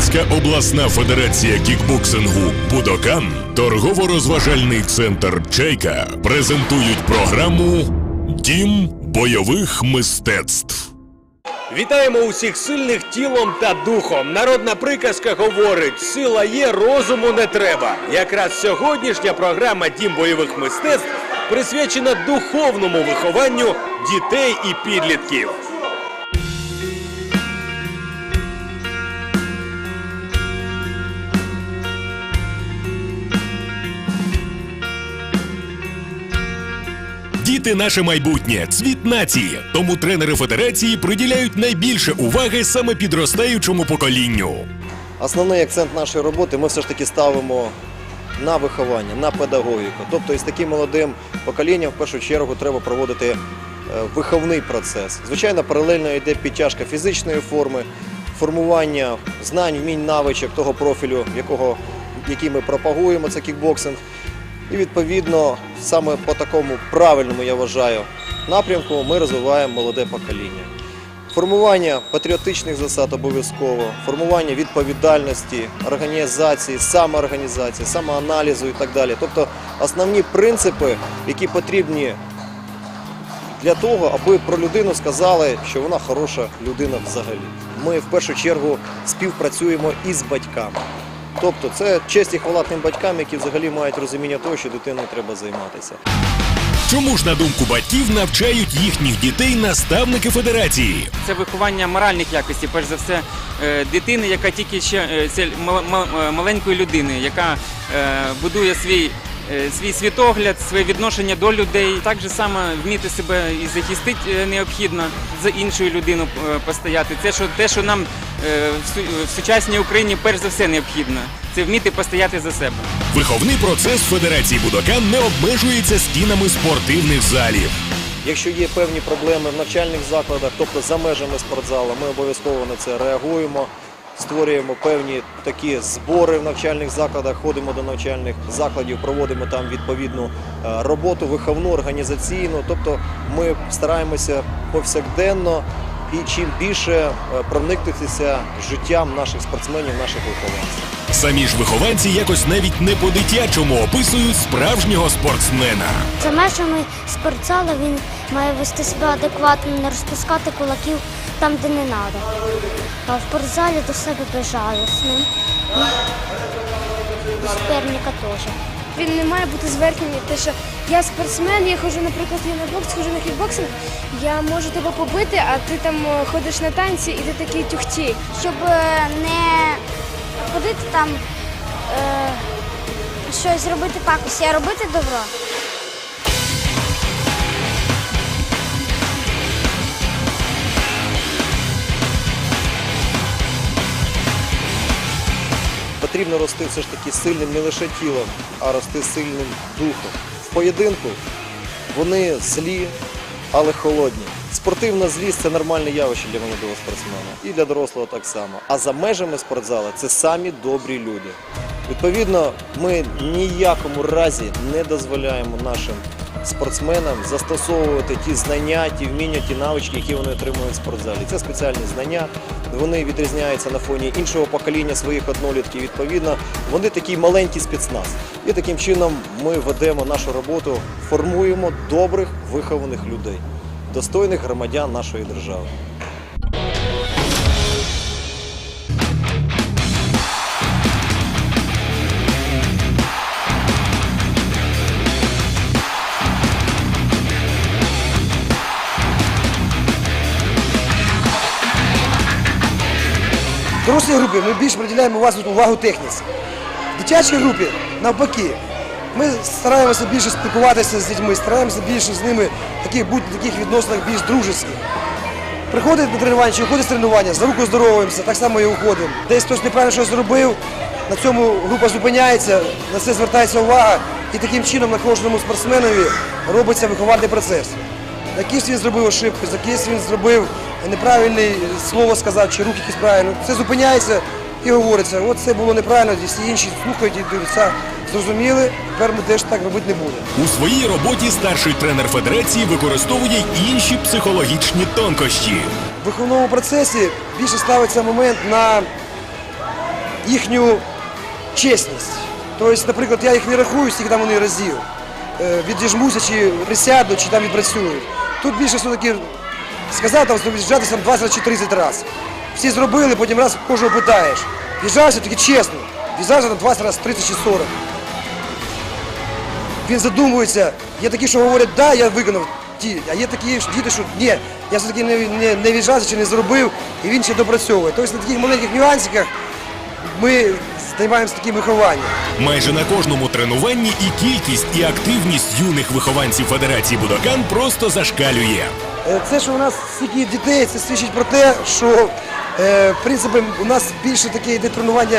Рівненська обласна федерація кікбоксингу Будокан, торгово-розважальний центр Чайка презентують програму Дім бойових мистецтв. Вітаємо усіх сильних тілом та духом. Народна приказка говорить: сила є, розуму не треба. Якраз сьогоднішня програма Дім бойових мистецтв присвячена духовному вихованню дітей і підлітків. Діти наше майбутнє, цвіт нації. Тому тренери федерації приділяють найбільше уваги саме підростаючому поколінню. Основний акцент нашої роботи ми все ж таки ставимо на виховання, на педагогіку. Тобто із таким молодим поколінням в першу чергу треба проводити е, виховний процес. Звичайно, паралельно йде підтяжка фізичної форми, формування знань, вмінь, навичок того профілю, якого, який ми пропагуємо, це кікбоксинг. І відповідно саме по такому правильному, я вважаю, напрямку ми розвиваємо молоде покоління. Формування патріотичних засад обов'язково, формування відповідальності, організації, самоорганізації, самоаналізу і так далі. Тобто основні принципи, які потрібні для того, аби про людину сказали, що вона хороша людина взагалі. Ми в першу чергу співпрацюємо із батьками. Тобто це честь і хвала тим батькам, які взагалі мають розуміння того, що дитиною треба займатися. Чому ж, на думку батьків, навчають їхніх дітей наставники федерації? Це виховання моральних якостей, перш за все, е, дитини, яка тільки ще це е, маленької людини, яка е, будує свій. Свій світогляд, своє відношення до людей, так же само вміти себе і захистити необхідно за іншою людиною е, постояти. Це що те, що нам в сучасній Україні перш за все необхідно, це вміти постояти за себе. Виховний процес Федерації Будокан не обмежується стінами спортивних залів. Якщо є певні проблеми в навчальних закладах, тобто за межами спортзалу, ми обов'язково на це реагуємо. Створюємо певні такі збори в навчальних закладах, ходимо до навчальних закладів, проводимо там відповідну е, роботу, виховну, організаційну. Тобто ми стараємося повсякденно і чим більше е, проникнутися життям наших спортсменів, наших вихованців. Самі ж вихованці якось навіть не по-дитячому описують справжнього спортсмена. За межами спортзалу він має вести себе адекватно, не розпускати кулаків там, де не треба. А в спортзалі до себе безжалісним. До суперника теж. Він не має бути зверхнім, те, що я спортсмен, я хожу, наприклад, я на бокс, хожу на кікбоксинг, я можу тебе побити, а ти там е, ходиш на танці і ти такий тюхті. Щоб е, не ходити там, е, щось робити пакості, а робити добро. Потрібно рости все ж таки сильним не лише тілом, а рости сильним духом. В поєдинку вони злі, але холодні. Спортивна злість це нормальне явище для молодого спортсмена і для дорослого так само. А за межами спортзала це самі добрі люди. Відповідно, ми ніякому разі не дозволяємо нашим спортсменам застосовувати ті знання, ті вміння, ті навички, які вони отримують в спортзалі. Це спеціальні знання. Вони відрізняються на фоні іншого покоління своїх однолітків. Відповідно, вони такий маленький спецназ. І таким чином ми ведемо нашу роботу, формуємо добрих вихованих людей, достойних громадян нашої держави. Дорослій групі ми більш приділяємо увазу- увагу техніці. В дитячій групі навпаки. Ми стараємося більше спілкуватися з дітьми, стараємося більше з ними таких, бути таких відносинах більш дружеських. Приходить на тренування чи виходить з тренування, за руку здоровуємося, так само і уходимо. Десь хтось неправильно щось зробив, на цьому група зупиняється, на це звертається увага, і таким чином на кожному спортсменові робиться виховальний процес. Якийсь він зробив ошибку, якийсь він зробив неправильне слово сказав, чи руки якісь правильно. Це зупиняється і говориться, от це було неправильно, і всі інші слухають і дивляться, зрозуміли, тепер ми теж так робити не будемо. У своїй роботі старший тренер федерації використовує й інші психологічні тонкощі. В виховному процесі більше ставиться момент на їхню чесність. Тобто, наприклад, я їх не рахую, скільки там вони разів. Е, Відіжмуся, чи присяду, чи там відпрацюють. Тут більше все-таки сказав там від'їжджатися там 20 чи 30 разів. Всі зробили, потім раз кожного питаєш. В'їжджався таки чесно. В'їжджався там 20 разів, 30 чи 40. Він задумується. Є такі, що говорять, да, я виконав ті, а є такі діти, що ні, я все-таки не, не, не в'їжджався чи не зробив, і він ще допрацьовує. Тобто на таких маленьких нюансиках ми займаємося таким вихованням. Майже на кожному тренуванні і кількість, і активність юних вихованців Федерації Будокан просто зашкалює. Е, Це, що у нас стільки дітей, це свідчить про те, що е, в принципі у нас більше таке йде тренування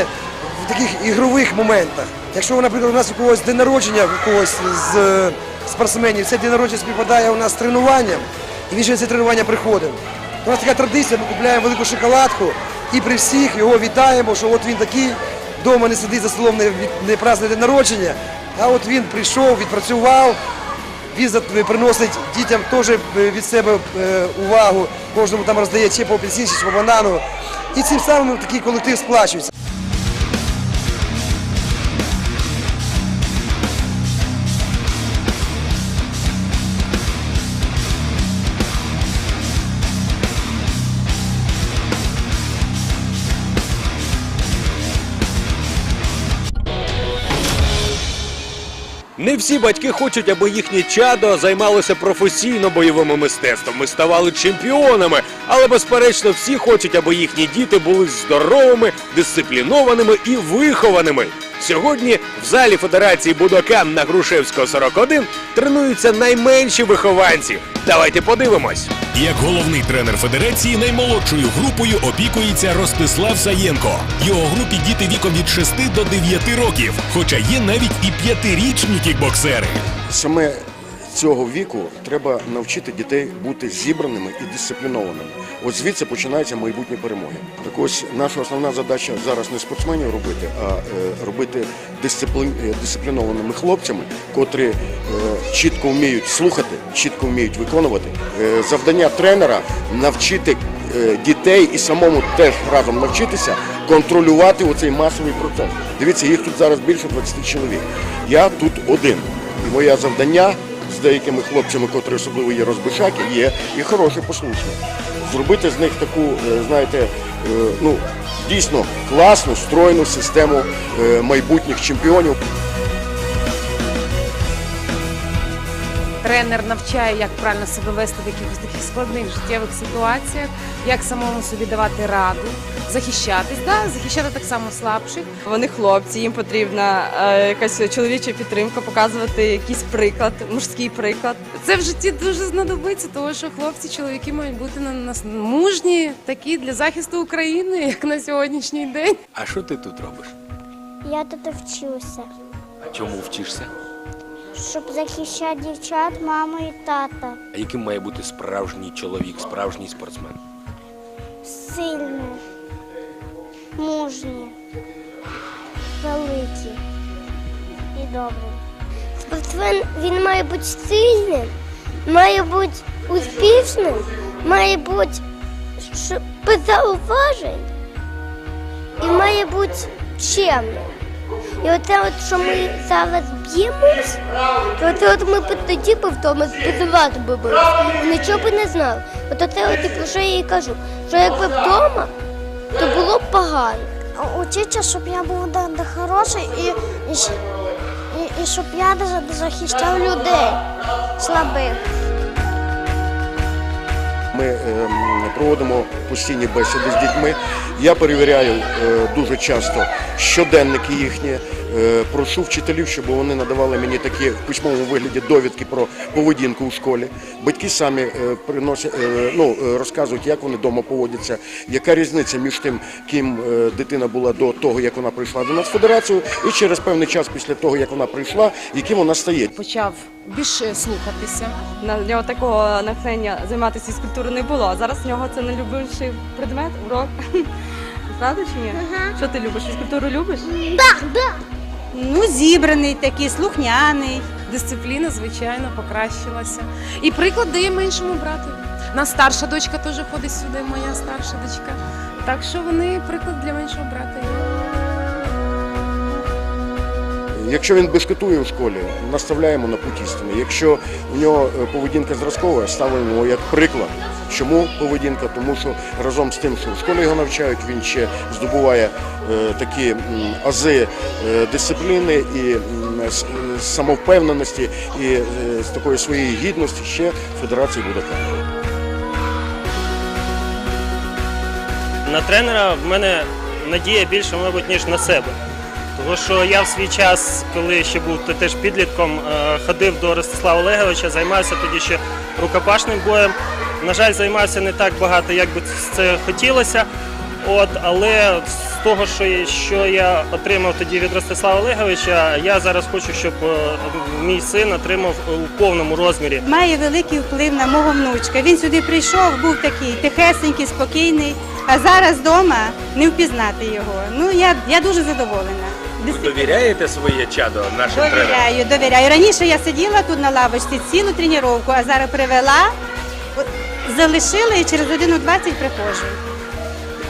в таких ігрових моментах. Якщо, наприклад, у нас у когось день народження, у когось з е, спортсменів, це день народження співпадає у нас з тренуванням, і він ще це тренування приходить. У нас така традиція, ми купуємо велику шоколадку і при всіх його вітаємо, що от він такий, вдома не сидить за столом, не, не празднує народження, а от він прийшов, відпрацював, він приносить дітям теж е, від себе е, увагу, кожному там роздає чи по апельсинці, чи по банану. І цим самим такий колектив сплачується. Не всі батьки хочуть, аби їхнє чадо займалося професійно бойовими мистецтвами, ставали чемпіонами. Але безперечно, всі хочуть, аби їхні діти були здоровими, дисциплінованими і вихованими. Сьогодні в залі Федерації Будокан на Грушевського 41 тренуються найменші вихованці. Давайте подивимось. Як головний тренер федерації наймолодшою групою опікується Ростислав Саєнко. Його групі діти віком від 6 до 9 років, хоча є навіть і п'ятирічні кікбоксери. Саме цього віку треба навчити дітей бути зібраними і дисциплінованими. От звідси починаються майбутні перемоги. Так ось наша основна задача зараз не спортсменів робити, а е, робити е, дисциплінованими хлопцями, котрі е, чітко вміють слухати, чітко вміють виконувати. Завдання тренера навчити дітей і самому теж разом навчитися контролювати оцей масовий процес. Дивіться, їх тут зараз більше 20 чоловік. Я тут один. І моє завдання з деякими хлопцями, котрі особливо є розбишаки, є і хороші послушні. Зробити з них таку, е, знаєте, е, ну дійсно класну, стройну систему е, майбутніх чемпіонів. Тренер навчає, як правильно себе вести в якихось таких складних життєвих ситуаціях, як самому собі давати раду, захищатись, да? захищати так само слабших. Вони хлопці, їм потрібна е, якась чоловіча підтримка, показувати якийсь приклад, мужський приклад. Це в житті дуже знадобиться, тому що хлопці, чоловіки мають бути на нас мужні, такі для захисту України, як на сьогоднішній день. А що ти тут робиш? Я тут вчуся, А чому вчишся? Щоб захищати дівчат, маму і тата. А яким має бути справжній чоловік, справжній спортсмен? Сильні, мужні, великі і добрі. Спортсмен він має бути сильним, має бути успішним, має бути без зауважень і має бути чемним. І оце от, що ми зараз б'ємось, то оце от ми б тоді б вдома збудувати би бились, і нічого б не знали. От оце от і про що я їй кажу, що якби вдома, то було б погано. Учиться, щоб я був де, де хороший і, і, і, і щоб я де захищав людей слабих. Ми ем, проводимо постійні бесіди з дітьми. Я перевіряю е, дуже часто щоденники їхні. Е, прошу вчителів, щоб вони надавали мені такі в письмовому вигляді довідки про поведінку у школі. Батьки самі е, приносять, ну, розказують, як вони вдома поводяться, яка різниця між тим, ким дитина була до того, як вона прийшла до нас в федерацію, і через певний час після того, як вона прийшла, яким вона стає. Почав більше слухатися. На нього такого натхнення займатися фізкультурою не було. Зараз в нього це найлюбивший предмет, урок. Правда чи ні? Що ти любиш? Фізкультуру любиш? Ну, зібраний такий, слухняний. Дисципліна, звичайно, покращилася. І приклад дає меншому брату. Нас старша дочка теж ходить сюди, моя старша дочка. Так що вони приклад для меншого брата Якщо він бешкетує в школі, наставляємо на путь істини. Якщо у нього е, поведінка зразкова, ставимо його як приклад. Чому поведінка? Тому що разом з тим, що в школі його навчають, він ще здобуває е, такі ази е, дисципліни і самовпевненості і з такої своєї гідності ще Федерації Будапешта. На тренера в мене надія більше, мабуть, ніж на себе. Тому що я в свій час, коли ще був теж підлітком, е, ходив до Ростислава Олеговича, займався тоді ще рукопашним боєм. На жаль, займався не так багато, як би це хотілося. От, але з того, що, що я отримав тоді від Ростислава Олеговича, я зараз хочу, щоб е, мій син отримав у повному розмірі. Має великий вплив на мого внучка. Він сюди прийшов, був такий тихесенький, спокійний, а зараз вдома не впізнати його. Ну я, я дуже задоволена. Ви довіряєте своє чадо нашим тренерам? Довіряю, довіряю. Раніше я сиділа тут на лавочці цілу тренування, а зараз привела, от, залишила і через годину 20 приходжу.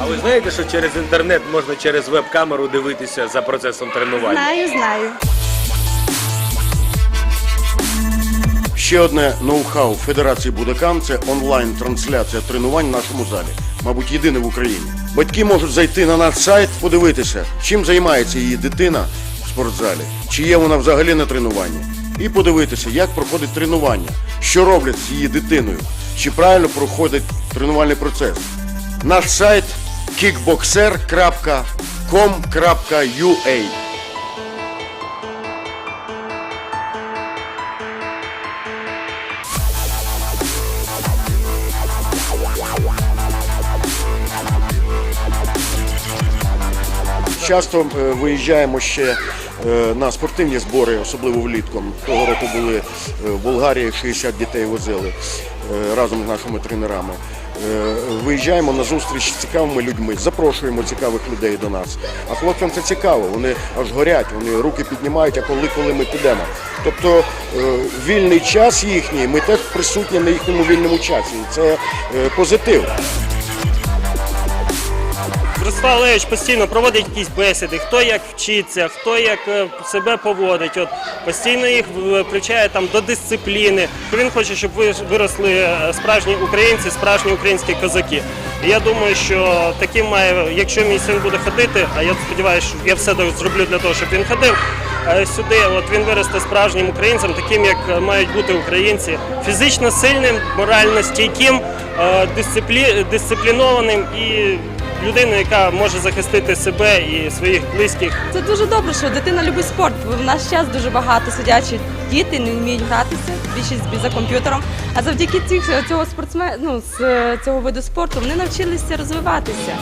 А ви знаєте, що через інтернет можна через веб-камеру дивитися за процесом тренування? Знаю, знаю. Ще одне ноу-хау Федерації Будакан це онлайн-трансляція тренувань в нашому залі. Мабуть, єдине в Україні. Батьки можуть зайти на наш сайт, подивитися, чим займається її дитина в спортзалі, чи є вона взагалі на тренуванні, і подивитися, як проходить тренування, що роблять з її дитиною, чи правильно проходить тренувальний процес. Наш сайт kickboxer.com.ua Часто е, виїжджаємо ще е, на спортивні збори, особливо влітку. Того року були е, в Болгарії 60 дітей возили разом з нашими тренерами. Виїжджаємо на зустріч з цікавими людьми, запрошуємо цікавих людей до нас. А хлопцям це цікаво, вони аж горять, вони руки піднімають, а коли, коли ми підемо. Тобто вільний час їхній, ми теж присутні на їхньому вільному часі. Це позитив. Ростислав Олегович постійно проводить якісь бесіди, хто як вчиться, хто як е, себе поводить. От постійно їх привчає там до дисципліни. Він хоче, щоб ви виросли е, справжні українці, справжні українські козаки. І я думаю, що таким має, якщо мій син буде ходити, а я сподіваюся, що я все зроблю для того, щоб він ходив. е, Сюди от він виросте справжнім українцем, таким як мають бути українці, фізично сильним, морально стійким, дисциплі... дисциплінованим і людиною, яка може захистити себе і своїх близьких. Це дуже добре, що дитина любить спорт. бо В наш час дуже багато сидячі діти не вміють гратися, більшість за комп'ютером. А завдяки цих, цього спортсмен, ну, з е, цього виду спорту вони навчилися розвиватися,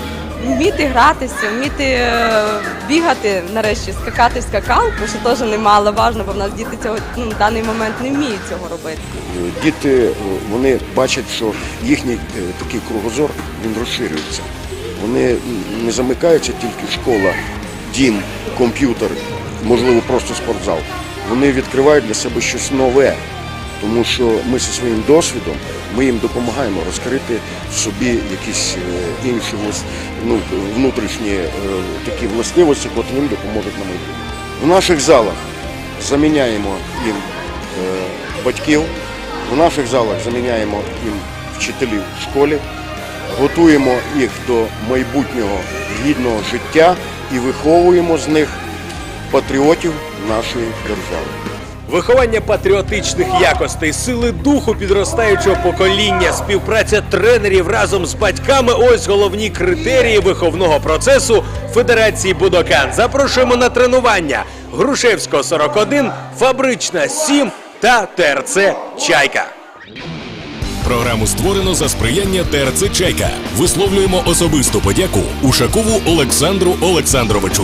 вміти гратися, вміти е, бігати, нарешті, скакати в скакалку, що теж немало важливо, бо в нас діти цього ну, в даний момент не вміють цього робити. Діти вони бачать, що їхній е, такий кругозор він розширюється. Вони не замикаються тільки школа, дім, комп'ютер, можливо, просто спортзал. Вони відкривають для себе щось нове, тому що ми зі своїм досвідом ми їм допомагаємо розкрити в собі якісь е, інші ну, внутрішні е, такі властивості, котрі їм допоможуть на майбутнє. В наших залах заміняємо їм е, батьків, в наших залах заміняємо їм вчителів в школі, готуємо їх до майбутнього гідного життя і виховуємо з них патріотів нашої держави. Виховання патріотичних якостей, сили духу підростаючого покоління, співпраця тренерів разом з батьками ось головні критерії виховного процесу Федерації Будокан. Запрошуємо на тренування Грушевського 41, Фабрична 7 та ТРЦ Чайка. Програму створено за сприяння ТРЦ Чайка. Висловлюємо особисту подяку Ушакову Олександру Олександровичу.